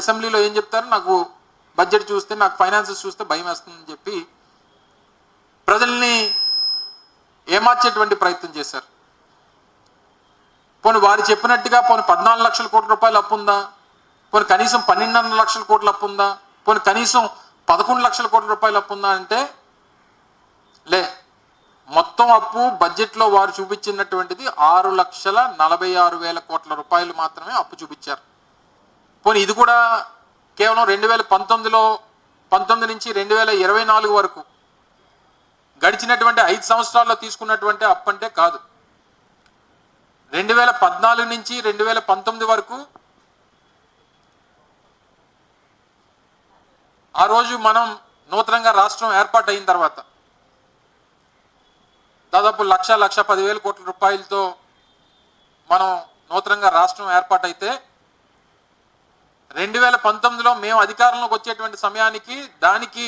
అసెంబ్లీలో ఏం చెప్తారు? నాకు బడ్జెట్ చూస్తే నాకు ఫైనాన్సెస్ చూస్తే భయం వేస్తుందని చెప్పి ప్రజల్ని ఏమార్చేటువంటి ప్రయత్నం చేశారు? పోను వారు చెప్పినట్టుగా పోను పద్నాలుగు లక్షల కోట్ల రూపాయలు అప్పు ఉందా? పోను కనీసం పన్నెండున్నర లక్షల కోట్ల అప్పు ఉందా? పోను కనీసం పదకొండు లక్షల కోట్ల రూపాయలు అప్పు ఉందా అంటే లే మొత్తం అప్పు బడ్జెట్లో వారు చూపించినటువంటిది ఆరు లక్షల నలభై ఆరు వేల కోట్ల రూపాయలు మాత్రమే అప్పు చూపించారు. పోనీ ఇది కూడా కేవలం రెండు వేల పంతొమ్మిదిలో పంతొమ్మిది నుంచి రెండు వేల ఇరవై నాలుగు వరకు గడిచినటువంటి ఐదు సంవత్సరాల్లో తీసుకున్నటువంటి అప్పంటే అంటే కాదు. రెండు వేల పద్నాలుగు నుంచి రెండు వేల పంతొమ్మిది వరకు ఆ రోజు మనం నూతనంగా రాష్ట్రం ఏర్పాటు అయిన తర్వాత దాదాపు లక్ష లక్ష పదివేల కోట్ల రూపాయలతో మనం నూతనంగా రాష్ట్రం ఏర్పాటైతే రెండు వేల పంతొమ్మిదిలో మేము అధికారంలోకి వచ్చేటువంటి సమయానికి దానికి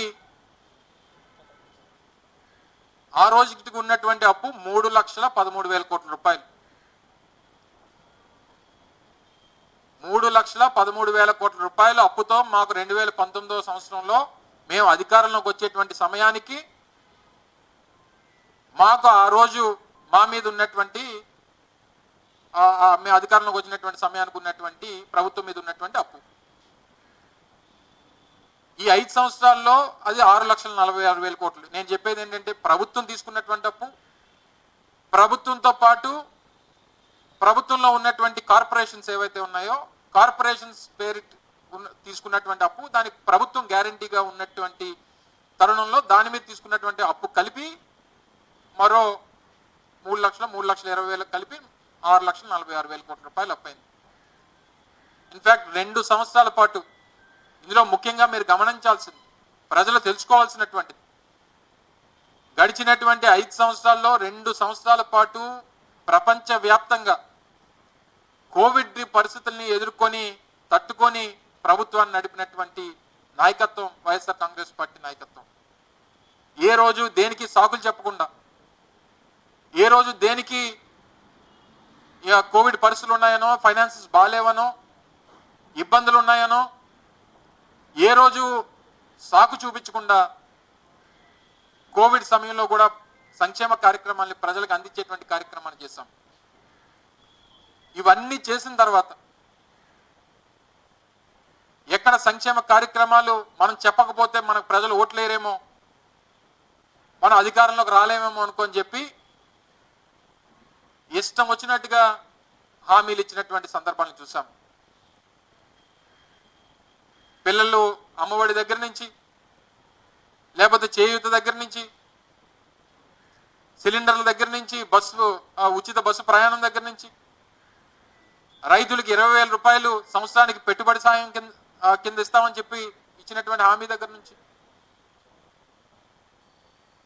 ఆ రోజుకి ఉన్నటువంటి అప్పు మూడు లక్షల పదమూడు వేల కోట్ల రూపాయలు. మూడు లక్షల పదమూడు వేల కోట్ల రూపాయల అప్పుతో మాకు రెండు వేల పంతొమ్మిదవ సంవత్సరంలో మేము అధికారంలోకి వచ్చేటువంటి సమయానికి మాకు ఆ రోజు మా మీద ఉన్నటువంటి మేము అధికారంలోకి వచ్చినటువంటి సమయానికి ఉన్నటువంటి ప్రభుత్వం మీద ఉన్నటువంటి అప్పు. ఈ ఐదు సంవత్సరాల్లో అది ఆరు లక్షల నలభై ఆరు వేల కోట్లు. నేను చెప్పేది ఏంటంటే ప్రభుత్వం తీసుకున్నటువంటి అప్పు ప్రభుత్వంతో పాటు ప్రభుత్వంలో ఉన్నటువంటి కార్పొరేషన్స్ ఏవైతే ఉన్నాయో కార్పొరేషన్స్ పేరు ఉన్న- తీసుకున్నటువంటి అప్పు దానికి ప్రభుత్వం గ్యారంటీగా ఉన్నటువంటి తరుణంలో దాని మీద తీసుకున్నటువంటి అప్పు కలిపి మరో మూడు లక్షల మూడు లక్షల ఇరవై వేలకు కలిపి ఆరు లక్షల నలభై ఆరు వేల కోట్ల రూపాయలు అప్పైంది ఇన్ఫ్యాక్ట్ రెండు సంవత్సరాల పాటు ఇందులో ముఖ్యంగా మీరు గమనించాల్సింది ప్రజలు తెలుసుకోవాల్సినటువంటిది. గడిచినటువంటి ఐదు సంవత్సరాల్లో రెండు సంవత్సరాల పాటు ప్రపంచవ్యాప్తంగా కోవిడ్ పరిస్థితుల్ని ఎదుర్కొని తట్టుకొని ప్రభుత్వాన్ని నడిపినటువంటి నాయకత్వం వైఎస్ఆర్ కాంగ్రెస్ పార్టీ నాయకత్వం. ఏ రోజు దేనికి సాకులు చెప్పకుండా ఏ రోజు దేనికి ఇక కోవిడ్ పరిస్థితులు ఉన్నాయనో ఫైనాన్సెస్ బాగాలేవనో ఇబ్బందులు ఉన్నాయనో ఏ రోజు సాకు చూపించకుండా కోవిడ్ సమయంలో కూడా సంక్షేమ కార్యక్రమాల్ని ప్రజలకు అందించేటువంటి కార్యక్రమాన్ని చేశాం. ఇవన్నీ చేసిన తర్వాత ఎక్కడ సంక్షేమ కార్యక్రమాలు మనం చెప్పకపోతే మనకు ప్రజలు ఓట్లేరేమో మనం అధికారంలోకి రాలేమేమో అనుకొని చెప్పి ఇష్టం వచ్చినట్టుగా హామీలు ఇచ్చినటువంటి సందర్భాలను చూసాం పిల్లలు అమ్మఒడి దగ్గర నుంచి లేకపోతే చేయూత దగ్గర నుంచి సిలిండర్ల దగ్గర నుంచి బస్సు ఉచిత బస్సు ప్రయాణం దగ్గర నుంచి రైతులకు ఇరవై వేల రూపాయలు సంవత్సరానికి పెట్టుబడి సాయం కింద కింద ఇస్తామని చెప్పి ఇచ్చినటువంటి హామీ దగ్గర నుంచి.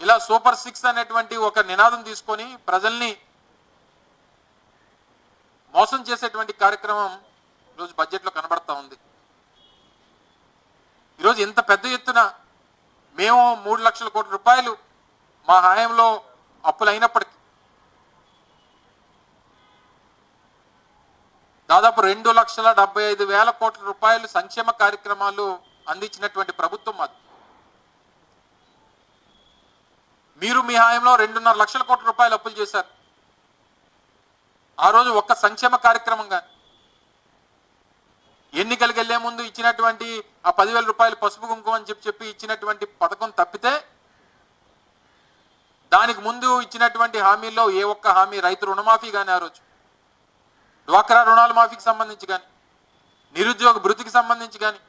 ఇలా సూపర్ సిక్స్ అనేటువంటి ఒక నినాదం తీసుకొని ప్రజల్ని మోసం చేసేటువంటి కార్యక్రమం ఈరోజు బడ్జెట్లో కనబడతా ఉంది. ఈరోజు ఇంత పెద్ద ఎత్తున మేము మూడు లక్షల కోట్ల రూపాయలు మా హాయంలో అప్పులు అయినప్పటికీ దాదాపు రెండు లక్షల డెబ్బై ఐదు వేల కోట్ల రూపాయలు సంక్షేమ కార్యక్రమాలు అందించినటువంటి ప్రభుత్వం మాది. మీరు మీ హాయంలో రెండున్నర లక్షల కోట్ల రూపాయలు అప్పులు చేశారు. ఆ రోజు ఒక్క సంక్షేమ కార్యక్రమం కానీ ఎన్నికలకు వెళ్ళే ముందు ఇచ్చినటువంటి ఆ పదివేల రూపాయలు పసుపు కుంకుమ అని చెప్పి చెప్పి ఇచ్చినటువంటి పథకం తప్పితే దానికి ముందు ఇచ్చినటువంటి హామీల్లో ఏ ఒక్క హామీ రైతు రుణమాఫీ కానీ ఆ రోజు. డ్వాక్రా రుణాల మాఫీకి సంబంధించి కానీ నిరుద్యోగ భృతికి సంబంధించి కానీ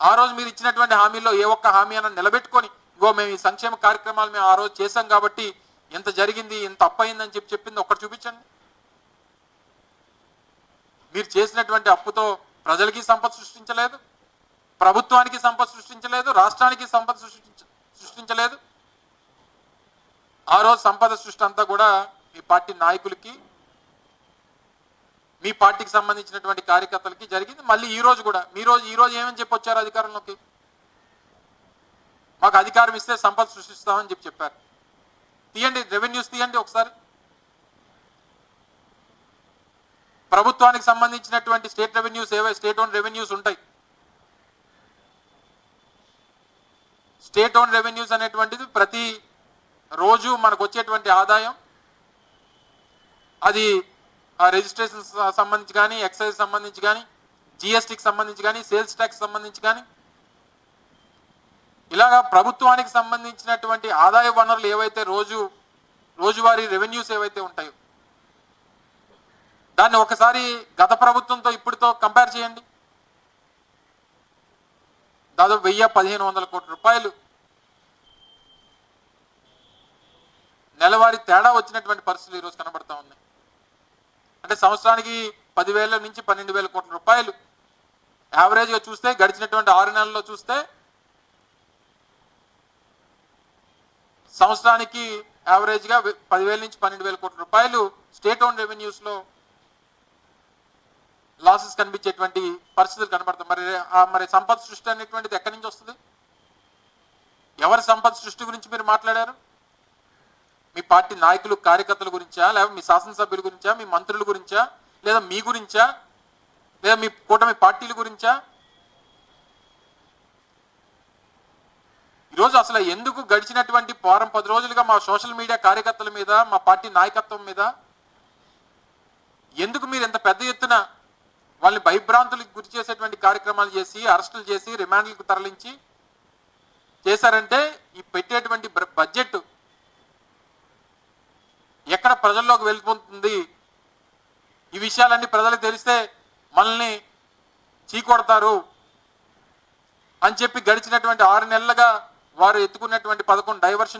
ఆ రోజు మీరు ఇచ్చినటువంటి హామీల్లో ఏ ఒక్క హామీ అన్న నిలబెట్టుకొని ఇగో మేము ఈ సంక్షేమ కార్యక్రమాలు మేము ఆ రోజు చేశాం కాబట్టి ఇంత జరిగింది ఇంత అప్పయిందని చెప్పి చెప్పింది ఒక్కటి చూపించండి. మీరు చేసినటువంటి అప్పుతో ప్రజలకి సంపద సృష్టించలేదు. ప్రభుత్వానికి సంపద సృష్టించలేదు రాష్ట్రానికి సంపద సృష్టించ సృష్టించలేదు. ఆ రోజు సంపద సృష్టి అంతా కూడా మీ పార్టీ నాయకులకి మీ పార్టీకి సంబంధించినటువంటి కార్యకర్తలకి జరిగింది. మళ్ళీ ఈ రోజు కూడా మీ రోజు ఈ రోజు ఏమని చెప్పి వచ్చారు అధికారంలోకి? మాకు అధికారం ఇస్తే సంపద సృష్టిస్తామని చెప్పి చెప్పారు. తీయండి రెవెన్యూస్ తీయండి ఒకసారి. ప్రభుత్వానికి సంబంధించినటువంటి స్టేట్ రెవెన్యూస్ ఏవై స్టేట్ ఓన్ రెవెన్యూస్ ఉంటాయి. స్టేట్ ఓన్ రెవెన్యూస్ అనేటువంటిది ప్రతి రోజు మనకు వచ్చేటువంటి ఆదాయం. అది రిజిస్ట్రేషన్ సంబంధించి కానీ ఎక్సైజ్ సంబంధించి కానీ జిఎస్టికి సంబంధించి కానీ సేల్స్ ట్యాక్స్ సంబంధించి కానీ ఇలాగా ప్రభుత్వానికి సంబంధించినటువంటి ఆదాయ వనరులు ఏవైతే రోజు రోజువారీ రెవెన్యూస్ ఏవైతే ఉంటాయో దాన్ని ఒకసారి గత ప్రభుత్వంతో ఇప్పుడుతో కంపేర్ చేయండి. దాదాపు వెయ్యి పదిహేను వందల కోట్ల రూపాయలు నెలవారీ తేడా వచ్చినటువంటి పరిస్థితులు ఈరోజు కనబడతా ఉన్నాయి. అంటే సంవత్సరానికి పదివేల నుంచి పన్నెండు వేల కోట్ల రూపాయలు యావరేజ్గా చూస్తే గడిచినటువంటి ఆరు నెలల్లో చూస్తే సంవత్సరానికి యావరేజ్గా పదివేల నుంచి పన్నెండు వేల కోట్ల రూపాయలు స్టేట్ ఓన్ రెవెన్యూస్లో లాసెస్ కనిపించేటువంటి పరిస్థితులు కనబడతాయి. మరి మరి సంపద సృష్టి అనేటువంటిది ఎక్కడి నుంచి వస్తుంది? ఎవరి సంపద సృష్టి గురించి మీరు మాట్లాడారు? మీ పార్టీ నాయకులు కార్యకర్తల గురించా లేదా మీ శాసనసభ్యుల గురించా మీ మంత్రుల గురించా లేదా మీ గురించా లేదా మీ కూటమి పార్టీల గురించా? ఈరోజు అసలు ఎందుకు గడిచినటువంటి వారం పది రోజులుగా మా సోషల్ మీడియా కార్యకర్తల మీద మా పార్టీ నాయకత్వం మీద ఎందుకు మీరు ఇంత పెద్ద ఎత్తున వాళ్ళని భయభ్రాంతులకు గురి చేసేటువంటి కార్యక్రమాలు చేసి అరెస్టులు చేసి రిమాండ్లకు తరలించి చేశారంటే ఈ పెట్టేటువంటి బడ్జెట్ ఎక్కడ ప్రజల్లోకి వెళ్ళిపోతుంది ఈ విషయాలన్నీ ప్రజలకు తెలిస్తే మనల్ని చీకొడతారు అని చెప్పి గడిచినటువంటి ఆరు నెలలుగా వారు ఎత్తుకున్నటువంటి పథకం డైవర్షన్